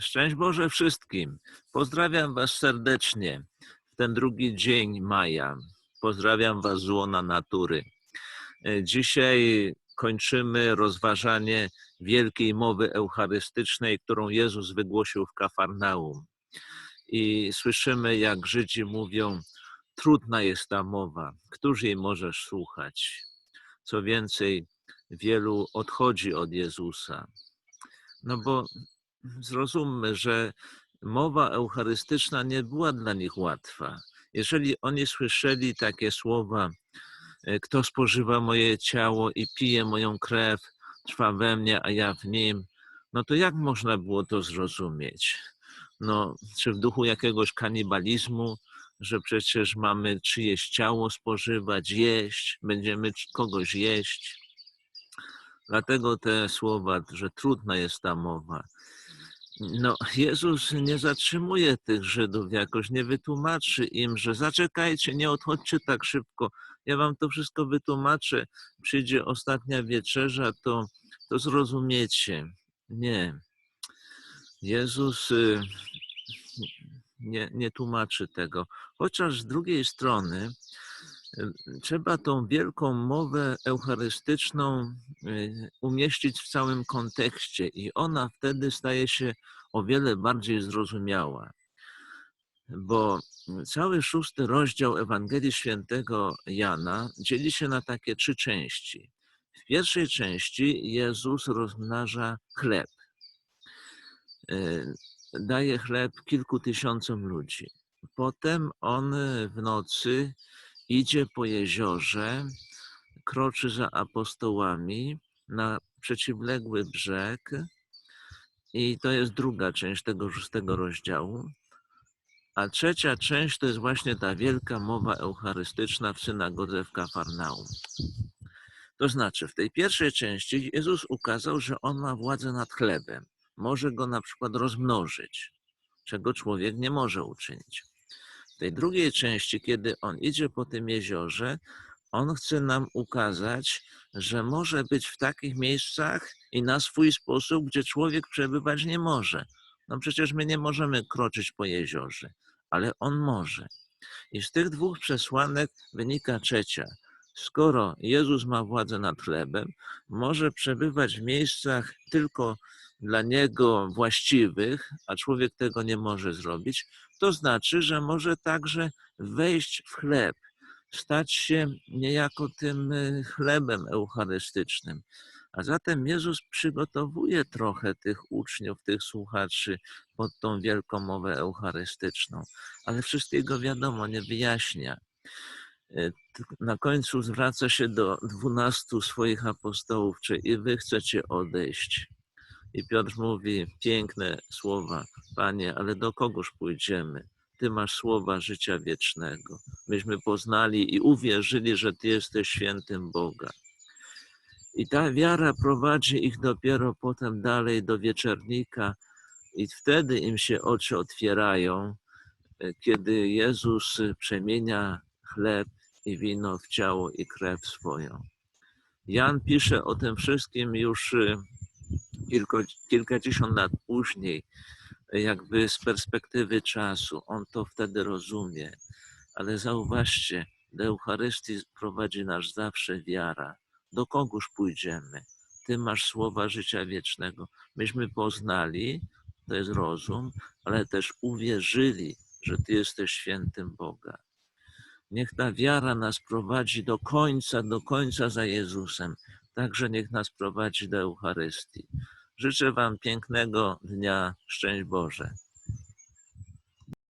Szczęść Boże wszystkim. Pozdrawiam Was serdecznie w ten drugi dzień maja. Pozdrawiam Was z łona natury. E, Dzisiaj kończymy rozważanie wielkiej mowy eucharystycznej, którą Jezus wygłosił w Kafarnaum. I słyszymy, jak Żydzi mówią, trudna jest ta mowa, któż jej możesz słuchać? Co więcej, wielu odchodzi od Jezusa. No bo zrozummy, że mowa eucharystyczna nie była dla nich łatwa. Jeżeli oni słyszeli takie słowa, e, kto spożywa moje ciało i pije moją krew, trwa we mnie, a ja w nim, no to jak można było to zrozumieć? No, czy w duchu jakiegoś kanibalizmu, że przecież mamy czyjeś ciało spożywać, jeść, będziemy kogoś jeść? Dlatego te słowa, że trudna jest ta mowa. No, Jezus nie zatrzymuje tych Żydów jakoś, nie wytłumaczy im, że zaczekajcie, nie odchodźcie tak szybko. Ja wam to wszystko wytłumaczę. Przyjdzie ostatnia wieczerza, to, to zrozumiecie. Nie. Jezus y, nie, nie tłumaczy tego. Chociaż z drugiej strony trzeba tą wielką mowę eucharystyczną y, umieścić w całym kontekście i ona wtedy staje się o wiele bardziej zrozumiała. Bo cały szósty rozdział Ewangelii Świętego Jana dzieli się na takie trzy części. W pierwszej części Jezus rozmnaża chleb. Y, Daje chleb kilku tysiącom ludzi. Potem on w nocy idzie po jeziorze, kroczy za apostołami na przeciwległy brzeg i to jest druga część tego szóstego rozdziału. A trzecia część to jest właśnie ta wielka mowa eucharystyczna w synagodze w Kafarnaum. To znaczy, w tej pierwszej części Jezus ukazał, że On ma władzę nad chlebem. Może go na przykład rozmnożyć, czego człowiek nie może uczynić. Tej drugiej części, kiedy On idzie po tym jeziorze, On chce nam ukazać, że może być w takich miejscach i na swój sposób, gdzie człowiek przebywać nie może. No przecież my nie możemy kroczyć po jeziorze, ale on może. I z tych dwóch przesłanek wynika trzecia. Skoro Jezus ma władzę nad chlebem, może przebywać w miejscach tylko dla niego właściwych, a człowiek tego nie może zrobić, to znaczy, że może także wejść w chleb, stać się niejako tym y, chlebem eucharystycznym. A zatem Jezus przygotowuje trochę tych uczniów, tych słuchaczy pod tą wielką mowę eucharystyczną, ale wszystkiego wiadomo, nie wyjaśnia. Y, Na końcu zwraca się do dwunastu swoich apostołów, czy i wy chcecie odejść. I Piotr mówi piękne słowa, Panie, ale do kogoż pójdziemy? Ty masz słowa życia wiecznego. Myśmy poznali i uwierzyli, że Ty jesteś świętym Boga. I ta wiara prowadzi ich dopiero potem dalej do wieczernika, i wtedy im się oczy otwierają, e, kiedy Jezus przemienia chleb i wino w ciało i krew swoją. Jan pisze o tym wszystkim już y, kilkadziesiąt lat później, jakby z perspektywy czasu. On to wtedy rozumie. Ale zauważcie, do Eucharystii prowadzi nas zawsze wiara. Do kogóż pójdziemy? Ty masz słowa życia wiecznego. Myśmy poznali, to jest rozum, ale też uwierzyli, że Ty jesteś świętym Boga. Niech ta wiara nas prowadzi do końca, do końca za Jezusem. Także niech nas prowadzi do Eucharystii. Życzę Wam pięknego dnia. Szczęść Boże.